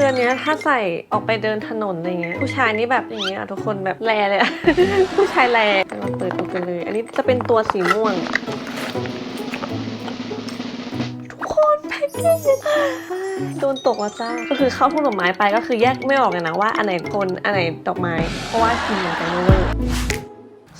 คืออันเนี้ยถ้าใส่ออกไปเดินถนนอะไรเงี้ยผู้ชายนี่แบบอย่างเงี้ยทุกคนแบบแลเลยอะ ผู้ชายแลเราเปิดดูกันเลย อันนี้จะเป็นตัวสีม่วง ทุกคนแพ็กเกจโดนตกแล้วจ้า ก็คือเข้าทุ่งดอกไม้ไปก็คือแยกไม่ออกเลยนะว่าอันไหนคนอันไหนดอกไม้ เพราะว่ากินเหมือนกันเวอร์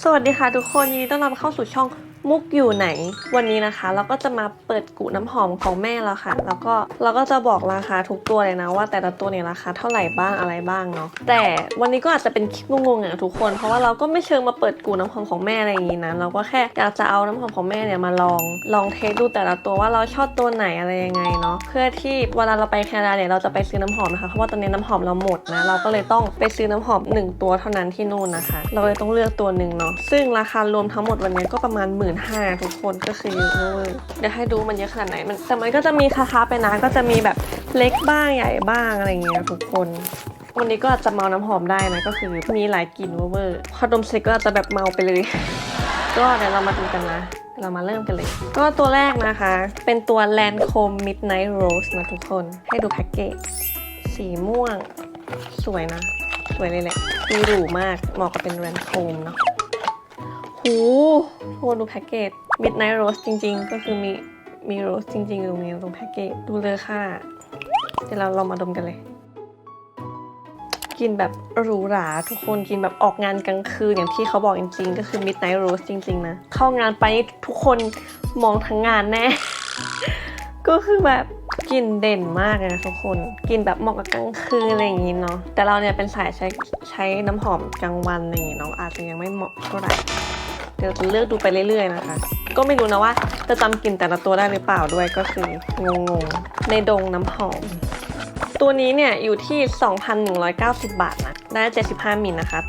สวัสดีค่ะทุกคนยินดีต้อนรับเข้าสู่ช่อง มุกอยู่ไหน วันนี้นะคะ เราก็จะมาเปิดกุน้ำหอมของแม่แล้วค่ะ แล้วก็เราก็จะบอกราคาทุกตัวเลยนะว่าแต่ละตัวเนี่ยราคาเท่าไหร่บ้างอะไรบ้างเนาะแต่วันนี้ก็อาจจะเป็นคลิปงงๆอะทุกคน เพราะว่าเราก็ไม่เชิงมาเปิดกุน้ำหอมของแม่อะไรอย่างงี้นะเราก็แค่อยากจะเอาน้ำหอมของแม่เนี่ยมาลองลองเทสดูแต่ละตัวว่าเราชอบตัวไหนอะไรยังไงเนาะเพื่อที่เวลาเราไปแคนาดาเนี่ยเราจะไปซื้อน้ำหอมนะคะเพราะว่าตอนนี้น้ำหอมเราหมดนะเราก็เลยต้องไปซื้อน้ำหอมหนึ่งตัวเท่านั้นที่นู่นนะคะ เราเลยต้องเลือกตัวหนึ่งเนาะซึ่งราคารวมทั้งหมดวันนี้ก็ประมาณ1 5ื่นทุกคนก็คือเยอะเวอร์เดี๋ยวให้ดูมันเยอะขนาดไหนมันแต่มันก็จะมีคาๆไปนะก็จะมีแบบเล็กบ้างใหญ่บ้างอะไรเงี้ยทุกคน วันนี้ก็อาจจะเมาน้ำหอมได้นะก็คือมีหลายกลิ่นเวอร์พอดมเสร็จก็อาจจะแบบเมาไปเลย ก็เดี๋ยวเรามาดูกันนะเรามาเริ่มกันเลย ก็ตัวแรกนะคะ เป็นตัว Lancome Midnight Rose นะทุกคน ให้ดูแพ็กเกจ สีม่วง สวยนะ สวยเลยแหละดูหรูมาก เหมาะกับเป็น Lancome เนาะ หูทุกคนดูแพ็กเกจ Midnight Rose จริง ๆ ก็คือมีมีโรสจริงๆตรงนี้ตรงแพ็กเกจดูเลยค่ะ เดี๋ยวเราลองมาดมกันเลย กินแบบหรูหราทุกคนกินแบบออกงานกลางคืนอย่างที่เขาบอกจริงๆ ก็คือ Midnight Rose จริง ๆ นะ เข้างานไปทุกคนมองทั้งงานแน่ ก็คือแบบกลิ่นเด่นมากเลยนะทุกคนกลิ่นแบบเหมาะกับกลางคืนอะไรอย่างงี้เนาะแต่เราเนี่ยเป็นสายใช้ใช้น้ำหอมกลางวันอะไรอย่างงี้เนาะอาจจะยังไม่เหมาะเท่าไหร่เดี๋ยวจะเลือกดูไปเรื่อยๆนะคะ ก็ไม่รู้นะว่าจะจำกลิ่นแต่ละตัวได้หรือเปล่าด้วยก็คืองงๆในดงน้ำหอม ตัวนี้เนี่ยอยู่ที่ 2,190 บาทนะได้ 75มิลนะคะ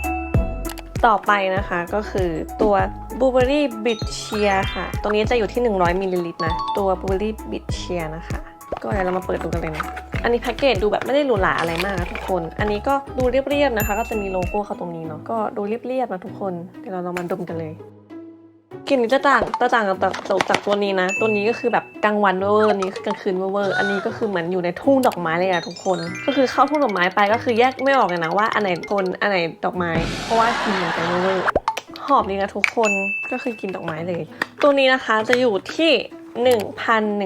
ต่อไปนะคะก็คือตัว b ูเบอรี่บิทเชียค่ะ ตัวนี้จะอยู่ที่ 100มิลลิลิตรนะ ตัว b ูเบอรี่บิทเชียนะคะ ก็เดี๋ยวเรามาเปิดดูกันเลยนะ อันนี้แพ็กเกจดูแบบไม่ได้หรูหราอะไรมากนะทุกคน อันนี้ก็ดูเรียบๆนะคะ ก็จะมีโลโก้เขาตรงนี้เนาะ ก็ดูเรียบๆนะทุกคน เดี๋ยวเราลองมาดมกันเลยกลิ่นนี้จะต่างจะต่างกับจากจากตัวนี้นะ ตัวนี้ก็คือแบบกลางวันเวอร์นี้คือกลางคืนเวอร์อันนี้ก็คือเหมือนอยู่ในทุ่งดอกไม้เลยอะทุกคน ก็คือเข้าทุ่งดอกไม้ไปก็คือแยกไม่ออกเลยนะว่าอันไหนคนอันไหนดอกไม้ เพราะว่ากลินเหมือนกันเวอร์ อมดีนะทุกคนก็คือกินดอกไม้เลย ตัวนี้นะคะจะอยู่ที่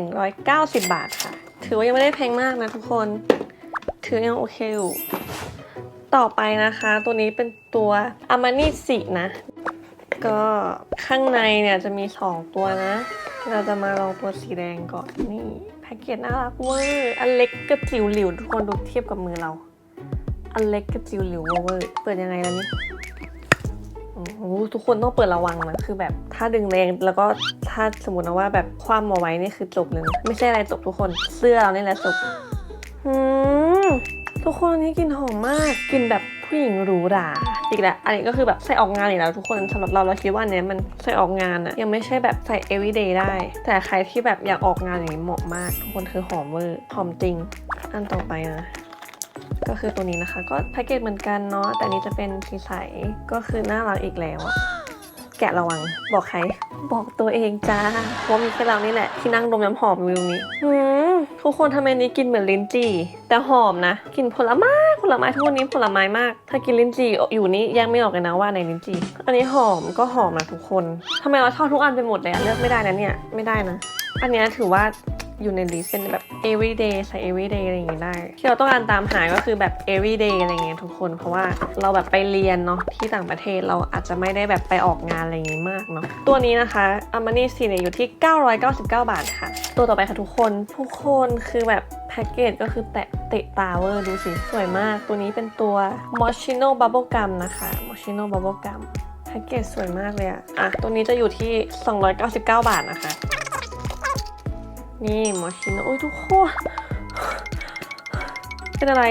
1,190 บาทค่ะ ถือว่ายังไม่ได้แพงมากนะทุกคน ถือยังโอเคอยู่ ต่อไปนะคะ ตัวนี้เป็นตัวอามานิสินะ ก็ข้างในเนี่ยจะมี 2 ตัวนะ เราจะมาลองตัวสีแดงก่อนนี่แพ็กเกจน่ารักเวอร์อันเล็กกระจิ๋วหลิวทุกคนดูเทียบกับมือเราอันเล็กกระจิ๋วหลิวเวอร์เปิดยังไงล่ะนี่ โอ้ทุกคนต้องเปิดระวังนะคือแบบถ้าดึงแรงแล้วก็ถ้าสมมตินะว่าแบบคว่ำเอาไว้นี่คือจบเลยไม่ใช่อะไรจบทุกคนเสื้อเรานี่แหละจบอืมทุกคนอันนี้กลิ่นหอมมากกลิ่นแบบผู้หญิงหรูหราอีกแล้วอันนี้ก็คือแบบใส่ออกงานอีกแล้วทุกคนสำหรับเราเราคิดว่าอันเนี้ยมันใส่ออกงานอะยังไม่ใช่แบบใส่ everyday ได้ แต่ใครที่แบบอยากออกงานอย่างนี้เหมาะมาก ทุกคนคือหอมเวอร์หอมจริง อันต่อไปนะ ก็คือตัวนี้นะคะ ก็แพ็กเกจเหมือนกันเนาะแต่อันนี้จะเป็นสีใสก็คือน่ารักอีกแล้วอะแกะระวัง บอกใคร บอกตัวเองจ้าเพราะมีแค่เรานี่แหละ ที่นั่งดมน้ำหอมวิวนี้หืมทุกคนทำไมนี้กินเหมือนลิ้นจี่ แต่หอมนะกลินผลไม้ผลไม้ทุกวันนี้ผลไม้มาก ถ้ากินลิ้นจี่อยู่นี่ยังไม่ออกเลยนะว่าในลิ้นจี่อันนี้หอมก็หอมนะทุกคนทำไมเราชอบทุกอันไปหมดเลยอะเลือกไม่ได้นะเนี่ยไม่ได้นะ อันเนี้ยถือว่า อยู่ในลิสต์เป็นแบบ everyday ใส่ everyday อะไรอย่างงี้ได้ ที่เราต้องการตามหาก็คือแบบ everyday อะไรอย่างเงี้ยทุกคน เพราะว่าเราแบบไปเรียนเนาะที่ต่างประเทศเราอาจจะไม่ได้แบบไปออกงานอะไรอย่างงี้มากเนาะตัวนี้นะคะอามานี่ซีเนี่ยอยู่ที่ 999 บาทค่ะ ตัวต่อไปค่ะทุกคนทุกคนคือแบบแพ็กเกจก็คือแตะเตะตาเวอร์ดูสิสวยมาก ตัวนี้เป็นตัว Moschino Bubble Gum นะคะ Moschino Bubble Gum แพ็กเกจสวยมากเลยอะอะ ตัวนี้จะอยู่ที่ 299 บาทนะคะ นี่มอชินโอ้ยทุกคนเป็นอะไร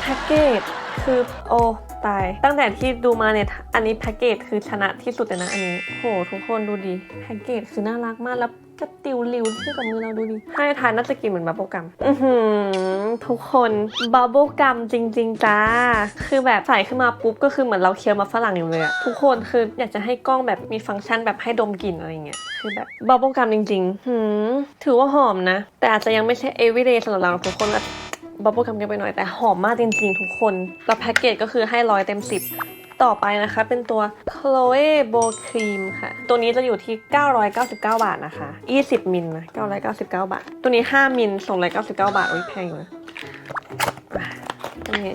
แพ็กเกจคือโอ้ ตายตั้งแต่ที่ดูมาเนี่ย อันนี้แพ็กเกจคือชนะที่สุดเลยนะอันนี้ โหทุกคนดูดิ แพ็กเกจคือน่ารักมากแล้วกระติวริวที่กับมือเราดูดิ ให้ทานน่าจะกินเหมือนบับเบิลกัมอือหือทุกคนบับเบิลกัมจริง ๆ จ้า คือแบบใส่ขึ้นมาปุ๊บก็คือเหมือนเราเคี้ยวมาฝรั่งอยู่เลยอะทุกคนคืออยากจะให้กล้องแบบมีฟังก์ชันแบบให้ดมกลิ่นอะไรเงี้ย คือแบบบับเบิลกัมจริงๆหืมถือว่าหอมนะ แต่อาจจะยังไม่ใช่ everyday สำหรับเราทุกคนแบบบับเบิลกัมกันไปหน่อยแต่หอมมากจริงๆ ทุกคนแล้วแพ็กเกจก็คือให้ร้อยเต็มสิบต่อไปนะคะ เป็นตัว Chloe Bow Cream ค่ะ ตัวนี้จะอยู่ที่ 999 บาทนะคะ 20มิลนะ999 บาท ตัวนี้ 5มิล299 บาทโอ้ยแพงอยู่นะอะอันนี้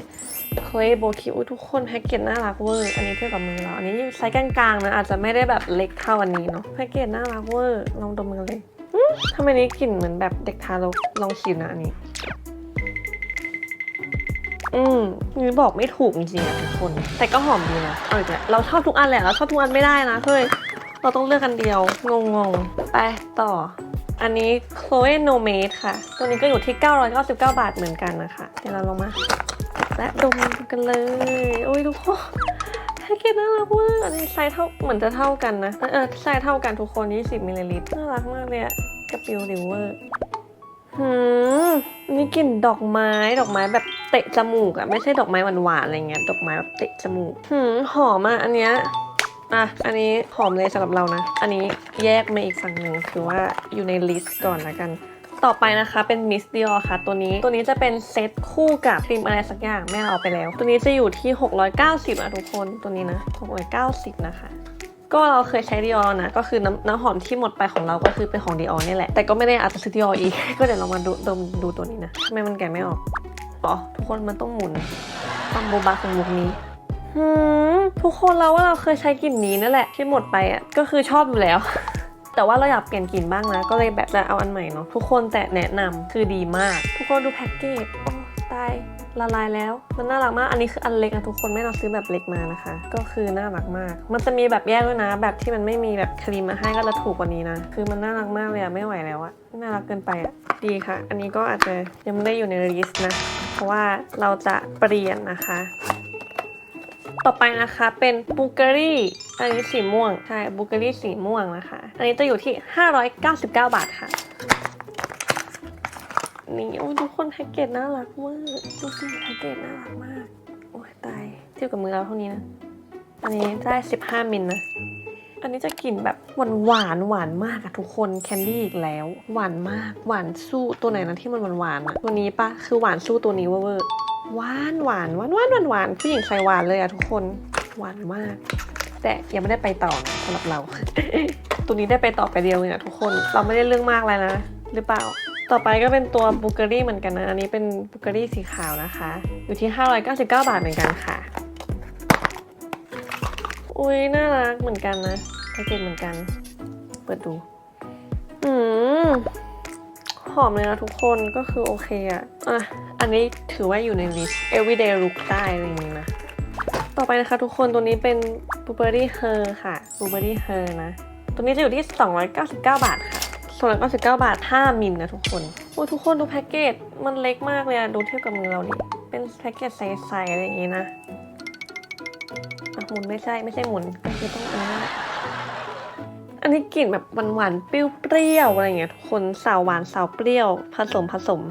Chloe Bow Cream ทุกคนแพ็กเกจน่ารักเวอร์ อันนี้เทียบกับมือเรา อันนี้ไซส์กลางๆนะอาจจะไม่ได้แบบเล็กเท่าอันนี้เนาะแพ็กเกจน่ารักเวอร์ลองดมกันเลยอืมทำไมนี้กลิ่นเหมือนแบบเด็กทารกลองชิมนะอันนี้ อืมนี่บอกไม่ถูกจริงๆอะทุกคน แต่ก็หอมดีนะเอาอีกแล้วเราชอบทุกอันแหละเราชอบทุกอันไม่ได้นะเฮ้ยเราต้องเลือกอันเดียวงงๆ ไปต่อ อันนี้ Chloe No Mate ค่ะ ตัวนี้ก็อยู่ที่ 999 บาทเหมือนกันนะคะ เดี๋ยวเราลงมา และดมกันเลย โอ้ยทุกคนแพ็กเกจน่ารักเวอร์อันนี้ไซส์เท่าเหมือนจะเท่ากันนะ เออไซส์เท่ากันทุกคน 20มิลลิลิตรน่ารักมากเลยอะกับปิวริเวอร์ หืมนี่กลิ่นดอกไม้ดอกไม้แบบเตะจมูกอะไม่ใช่ดอกไม้หวานๆอะไรเงี้ยดอกไม้แบบเตะจมูกหืมหอมอะอันเนี้ยอะ อันนี้หอมเลยสำหรับเรานะ อันนี้แยกมาอีกฝั่งหนึ่งคือว่าอยู่ในลิสต์ก่อนละกัน ต่อไปนะคะเป็นมิสดิออค่ะตัวนี้ ตัวนี้จะเป็นเซตคู่กับครีมอะไรสักอย่างแม่เราเอาไปแล้ว ตัวนี้จะอยู่ที่ 690อะทุกคน ตัวนี้นะ 690 นะคะ ก็เราเคยใช้ดิออนะก็คือน้ำน้ำหอมที่หมดไปของเราก็คือเป็นของดิออนี่แหละแต่ก็ไม่ได้อาจจะซื้อดิอออีก ก็เดี๋ยวเรามาดูดมดูตัวนี้นะทำไมมันแกะไม่ออกอ๋อทุกคนมันต้องหมุนความโบบาของมุกนี้ทุกคนเราว่าเราเคยใช้กลิ่นนี้นั่นแหละที่หมดไปอะก็คือชอบอยู่แล้ว แต่ว่าเราอยากเปลี่ยนกลิ่นบ้างนะ ก็เลยแบบจะเอาอันใหม่เนาะทุกคนแต่แนะนำคือดีมาก ทุกคนดูแพ็กเกจโอ้ตาย ละลายแล้ว มันน่ารักมาก อันนี้คืออันเล็กนะทุกคนไม่เราซื้อแบบเล็กมานะคะ ก็คือน่ารักมาก มันจะมีแบบแยกด้วยนะ แบบที่มันไม่มีแบบครีมมาให้ก็จะถูกกว่านี้นะ คือมันน่ารักมากเลยอะไม่ไหวแล้วอะน่ารักเกินไปอะดีค่ะ อันนี้ก็อาจจะยังไม่ได้อยู่ในลิสต์นะ เพราะว่าเราจะเปลี่ยนนะคะ ต่อไปนะคะเป็นบูเกอรี่อันนี้สีม่วง ใช่บูเกอรี่สีม่วงนะคะ อันนี้จะอยู่ที่ 599 บาทค่ะ นี่โอ้ทุกคนแพ็กเกจน่ารักมากดูสิแพ็กเกจน่ารักมาก โอ้ยตายเทียบกับมือเราเท่านี้นะ อันนี้ได้ 15 มิลนะ อันนี้จะกลิ่นแบบหวานหวานหวานมากอะทุกคนแคนดี้อีกแล้ว หวานมากหวานสู้ตัวไหนนะที่มันหวานหวานอะตัวนี้ปะคือหวานสู้ตัวนี้เวอร์หวานหวานหวานหวานหวานหวานผู้หญิงใส่หวานเลยอะทุกคนหวานมาก แต่ยังไม่ได้ไปต่อสำหรับเรา ตัวนี้ได้ไปต่อไปเดียวเองอะทุกคนเราไม่ได้เรื่องมากเลยนะ หรือเปล่า ต่อไปก็เป็นตัวบูเกอรี่เหมือนกันนะ อันนี้เป็นบูเกอรี่สีขาวนะคะ อยู่ที่ 599 บาทเหมือนกันค่ะ อุ้ยน่ารักเหมือนกันนะแพ็กเกจเหมือนกัน เปิดดู อืมหอมเลยนะทุกคนก็คือโอเคอะอะ อันนี้ถือว่าอยู่ในลิสต์ everyday look ได้อะไรอย่างนี้นะ ต่อไปนะคะทุกคนตัวนี้เป็น blueberry her ค่ะ blueberry her นะ ตัวนี้จะอยู่ที่ 299 บาทค่ะ 299 บาท 5 มิลนะทุกคน โอ้ทุกคนดูแพ็กเกจ มันเล็กมากเลยอะดูเทียบกับมือเราดิ เป็นแพ็กเกจใสๆอะไรอย่างงี้นะอะหมุนไม่ใช่ไม่ใช่หมุนก็คือต้องอันนี้อันนี้กลิ่นแบบหวานๆเปรี้ยวๆอะไรอย่างเงี้ยทุกคนสาวหวานสาวเปรี้ยวผสมผสม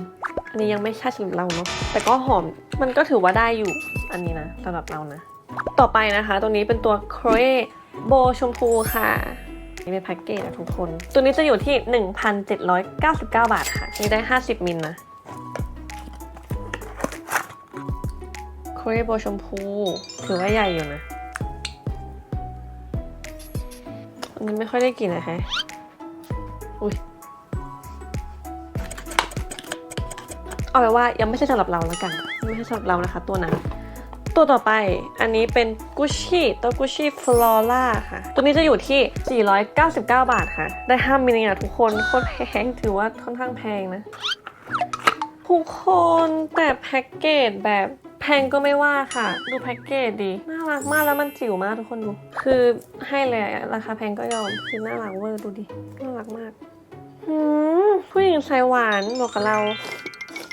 อันนี้ยังไม่ใช่สำหรับเราเนาะแต่ก็หอมมันก็ถือว่าได้อยู่อันนี้นะสำหรับเรานะ ต่อไปนะคะ ตัวนี้เป็นตัว c r o e โบชมพูค่ะ นี่เป็นแพ็กเกจอะทุกคน ตัวนี้จะอยู่ที่ 1,799 บาทค่ะ นี่ได้ 50 มิลนะ c r o e โบชมพู ถือว่าใหญ่อยู่นะอันนี้ไม่ค่อยได้กลิ่นนะฮะอุ้ยเอาไว้ว่ายังไม่ใช่สำหรับเราแล้วกัน ไม่ใช่สำหรับเรานะคะ ตัวนั้น ตัวต่อไปอันนี้เป็นกุชชี่ตัวกุชชี่ฟลอร่าค่ะ ตัวนี้จะอยู่ที่ 499 บาทค่ะ ได้5มิลลิอะทุกคนโคตรแพงถือว่าค่อนข้างแพงนะ ทุกคนแต่แพ็กเกจแบบแพงก็ไม่ว่าค่ะ ดูแพ็กเกจดี น่ารักมากแล้วมันจิ๋วมากทุกคนดู คือให้เลยราคาแพงก็ยอม คือน่ารักเวอร์ดูดิ น่ารักมากหืมผู้หญิงใส่หวานบอกกับเรา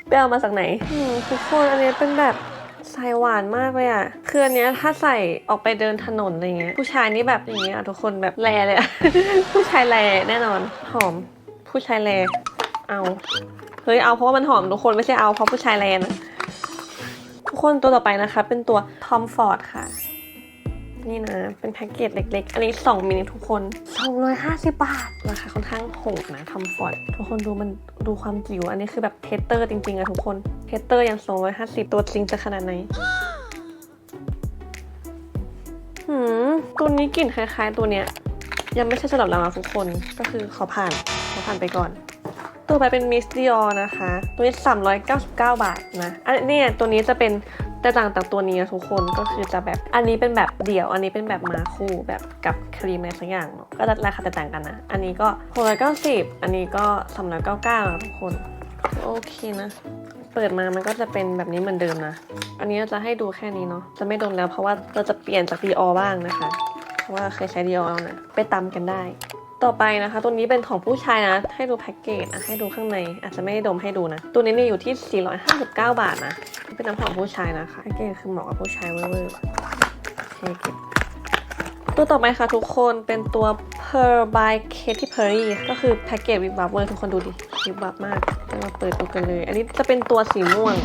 ไปเอามาจากไหนหืมทุกคนอันนี้เป็นแบบ ใส่หวานมากเลยอะคืออันเนี้ยถ้าใส่ออกไปเดินถนนอะไรเงี้ยผู้ชายนี่แบบอย่างเงี้ยอะทุกคนแบบแลเลยอะผู้ชายแลแน่นอน หอม ผู้ชายแลเอาเฮ้ยเอาเพราะว่ามันหอมทุกคนไม่ใช่เอาเพราะผู้ชายแลนะทุกคนตัวต่อไปนะคะ เป็นตัวทอมฟอร์ดค่ะ นี่นะ เป็นแพ็กเกจเล็ก ๆ อันนี้ 2 มิลลิทุกคน 250 บาท ราคาค่อนข้างโหดนะทำฟอร์ดทุกคนดูมันดูความจิ๋ว อันนี้คือแบบเทสเตอร์จริง ๆอะทุกคน เทสเตอร์ยัง 250 ตัวจริงจะขนาดไหนหืมตัวนี้กลิ่นคล้าย ๆ ตัวเนี้ย ยังไม่ใช่สำหรับเรานะทุกคน ก็คือขอผ่าน ขอผ่านไปก่อนตัวไปเป็นมิสดิออนะคะ ตัวนี้ 399 บาทนะ อันนี้ตัวนี้จะเป็น แต่ต่างจากตัวนี้นะทุกคนก็คือจะแบบอันนี้เป็นแบบเดี่ยว อันนี้เป็นแบบมาคู่แบบกับครีมอะไรสักอย่างก็จะราคาแตกต่างกันนะ อันนี้ก็690อันนี้ก็399นะทุกคนโอเคนะ เปิดมามันก็จะเป็นแบบนี้เหมือนเดิมนะ อันนี้เราจะให้ดูแค่นี้เนาะจะไม่โดนแล้วเพราะว่าเราจะเปลี่ยนจากดีออบ้างนะคะ เพราะว่าเคยใช้ดีออแล้วนะไปตามกันได้ ต่อไปนะคะ ตัวนี้เป็นของผู้ชายนะ ให้ดูแพ็กเกจอะให้ดูข้างใน อาจจะไม่ได้ดมให้ดูนะ ตัวนี้เนี่ยอยู่ที่ 459 บาทนะ เป็นน้ำหอมผู้ชายนะคะแพ็กเกจคือเหมาะกับผู้ชายเวอร์ๆโอเคตัวต่อไปค่ะทุกคนเป็นตัว Per by Katy Perry ก็คือแพ็กเกจวิบวับเวอร์ทุกคนดูดิวิบวับมากมาเปิดดูกันเลย อันนี้จะเป็นตัวสีม่วง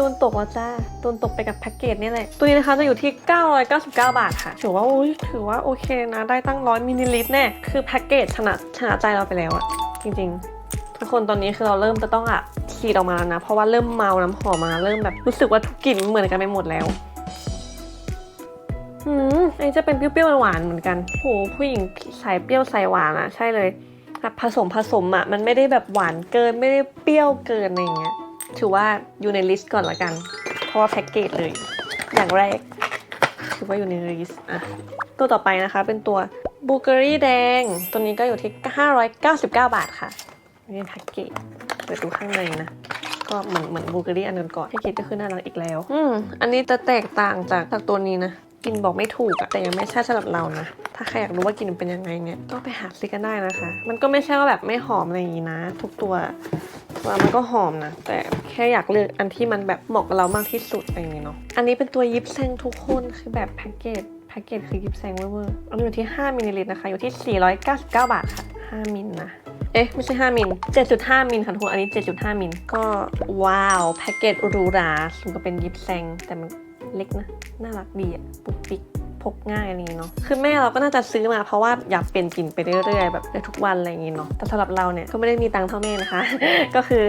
โดนตกแล้วจ้าโดนตกไปกับแพ็กเกจนี่แหละ ตัวนี้นะคะจะอยู่ที่ 999 บาทค่ะ ถือว่าถือว่าโอเคนะ ได้ตั้งร้อยมิลลิลิตรแน่ คือแพ็กเกจชนะชนะใจเราไปแล้วอะจริง ๆทุกคนตอนนี้คือเราเริ่มจะต้องอะฉีดออกมาแล้วนะ เพราะว่าเริ่มเมาน้ำหอมมาเริ่มแบบรู้สึกว่ากลิ่นเหมือนกันไปหมดแล้วหืมอันนี้จะเป็นเปรี้ยวๆหวานๆเหมือนกันโหผู้หญิงสายเปรี้ยวสายหวานอะใช่เลยแบบผสมผสมอะมันไม่ได้แบบหวานเกินไม่ได้เปรี้ยวเกินอะไรอย่างเงี้ย ถือว่าอยู่ในลิสต์ก่อนละกัน เพราะว่าแพ็กเกจเลย อย่างแรก ถือว่าอยู่ในลิสต์อะตัวต่อไปนะคะเป็นตัวบูเกอรี่แดง ตัวนี้ก็อยู่ที่ 599 บาทค่ะนี่แพ็กเกจเปิดดูข้างในนะก็เหมือนเหมือนบูเกอรี่อันนึงก่อนแพ็กเกจก็คือน่ารักอีกแล้ว อืมอันนี้จะแตกต่างจากจากตัวนี้นะกินบอกไม่ถูกอะแต่ยังไม่ใช่สำหรับเรานะ ถ้าใครอยากรู้ว่ากินมันเป็นยังไงเนี่ยก็ไปหาซื้อกันได้นะคะ มันก็ไม่ใช่ว่าแบบไม่หอมอะไรอย่างนี้นะ ทุกตัว ว่ามันก็หอมนะ แต่แค่อยากเลือกอันที่มันแบบเหมาะกับเรามากที่สุดอะไรอย่างนี้เนาะอันนี้เป็นตัวยิปแซงทุกคนคือแบบแพ็กเกจแพ็กเกจคือยิปแซงเวอร์ๆอันนี้อยู่ที่ 5มิลลิลิตรนะคะ อยู่ที่ 499 บาทค่ะ 5มิลนะเอ๊ะ ไม่ใช่ 5 มิล 7.5 มิลค่ะทุกคนอันนี้ 7.5 มิล ก็ว้าว แพ็กเกจหรูหราสมกับเป็นยิปแซงแต่มันเล็กนะ น่ารักดีอะปุกปิก พกง่ายอะไรอย่างงี้เนาะคือแม่เราก็น่าจะซื้อมาเพราะว่าอยากเปลี่ยนกลิ่นไปเรื่อยๆแบบในทุกวันอะไรอย่างงี้เนาะแต่สำหรับเราเนี่ยก็ไม่ได้มีตังค์เท่าแม่นะคะ ก็คือ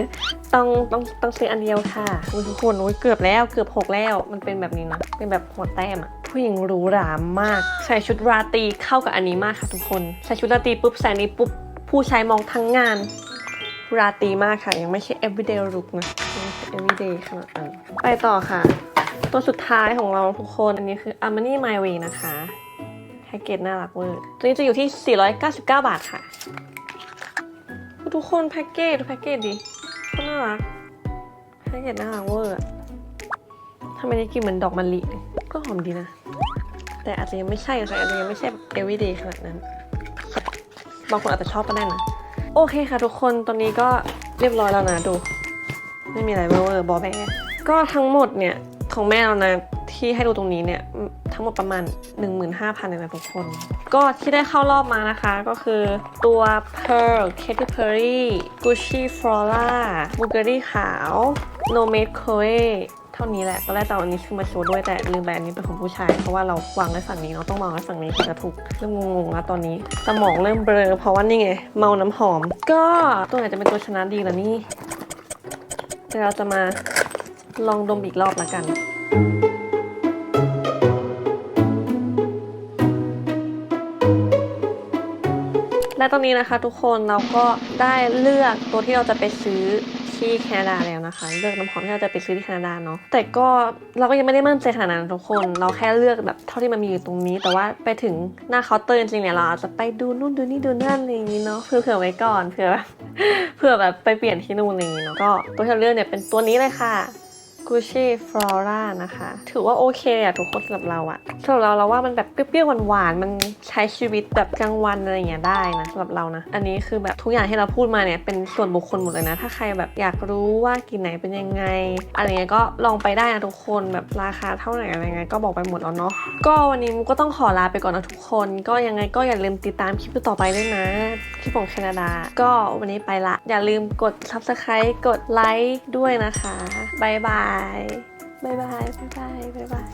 ต้องต้องต้องซื้ออันเดียวค่ะทุกคนอุ๊ยเกือบแล้วเกือบหกแล้วมันเป็นแบบนี้นะเป็นแบบหัวแต้มอะผู้หญิงหรูหรามาก ใส่ชุดราตรีเข้ากับอันนี้มากค่ะทุกคนใส่ชุดราตรีปุ๊บใส่อันนี้ปุ๊บผู้ชายมองทั้งงานราตรีมากค่ะ ยังไม่ใช่ everyday look นะ everyday ขนาดนั้นไปต่อค่ะ ตัวสุดท้ายของเราทุกคนอันนี้คือ Armani My Way นะคะแพ็กเกจน่ารักเวอร์ตัวนี้จะอยู่ที่ 499 บาทค่ะทุกคนแพ็กเกจแพ็กเกจดิก็น่ารักแพ็กเกจน่ารักเวอร์ทำไมได้กลินเหมือนดอกมะลิก็หอมดีนะ แต่อาจจะยังไม่ใช่ค่ะอาจจะยังไม่ใช่แบบ everyday ขนาดนั้นบางคนอาจจะชอบก็ได้นะ โอเคค่ะทุกคนตอนนี้ก็เรียบร้อยแล้วนะดู ไม่มีอะไรเวอร์บอแบก็ทั้งหมดเนี่ย ของแม่เรานะที่ให้ดูตรงนี้เนี่ยทั้งหมดประมาณ 15,000เลยนะทุกคน ก็ที่ได้เข้ารอบมานะคะก็คือตัว Pearl Katy Perry Gucci Flora Bulgari ขาว No Made Chloe เท่านี้แหละตอนแรกจะเอาอันนี้ขึ้นมาโชว์ด้วยแต่ลืมไปอันนี้เป็นของผู้ชาย เพราะว่าเราวางไว้ฝั่งนี้เราะต้องวางไว้ฝั่งนี้ถึงจะถูกเริ่มงงๆแล้วตอนนี้ สมองเริ่มเบลอเพราะว่านี่ไง เมาน้ำหอม ก็ตัวไหนจะเป็นตัวชนะดีล่ะนี่เดี๋ยวเราจะมา ลองดมอีกรอบละกัน และตอนนี้นะคะทุกคนเราก็ได้เลือกตัวที่เราจะไปซื้อที่แคนาดาแล้วนะคะ เลือกน้ำหอมที่เราจะไปซื้อที่แคนาดาเนาะแต่ก็เราก็ยังไม่ได้มั่นใจขนาดนั้นทุกคน เราแค่เลือกแบบเท่าที่มันมีอยู่ตรงนี้ แต่ว่าไปถึงหน้าเคาน์เตอร์จริงเนี่ยเราอาจจะไปดูนู่นดูนี่ดูนั่นอะไรอย่างนี้เนาะเผื่อไว้ก่อนเผื่อแบบเผื่อแบบไปเปลี่ยนที่นู่นอะไรอย่างนี้เนาะก็ตัวที่เราเลือกเนี่ยเป็นตัวนี้เลยค่ะ Gucci Flora นะคะ ถือว่าโอเคอะทุกคนสำหรับเราอะสำหรับเราเราว่ามันแบบเปรี้ยวๆหวานๆมันใช้ชีวิตแบบกลางวันอะไรอย่างเงี้ยได้นะสำหรับเรานะ อันนี้คือแบบทุกอย่างที่เราพูดมาเนี่ยเป็นส่วนบุคคลหมดเลยนะ ถ้าใครแบบอยากรู้ว่ากินไหนเป็นยังไง อะไรเงี้ยก็ลองไปได้นะทุกคนแบบราคาเท่าไหร่อะไรเงี้ยก็บอกไปหมดแล้วเนาะก็วันนี้มุกก็ต้องขอลาไปก่อนนะทุกคน ก็ยังไงก็อย่าลืมติดตามคลิปต่อไปด้วยนะคลิปของแคนาดา ก็วันนี้ไปละ อย่าลืมกด subscribe กดไลค์ด้วยนะคะบายบายายบายบายบายบายบายบาย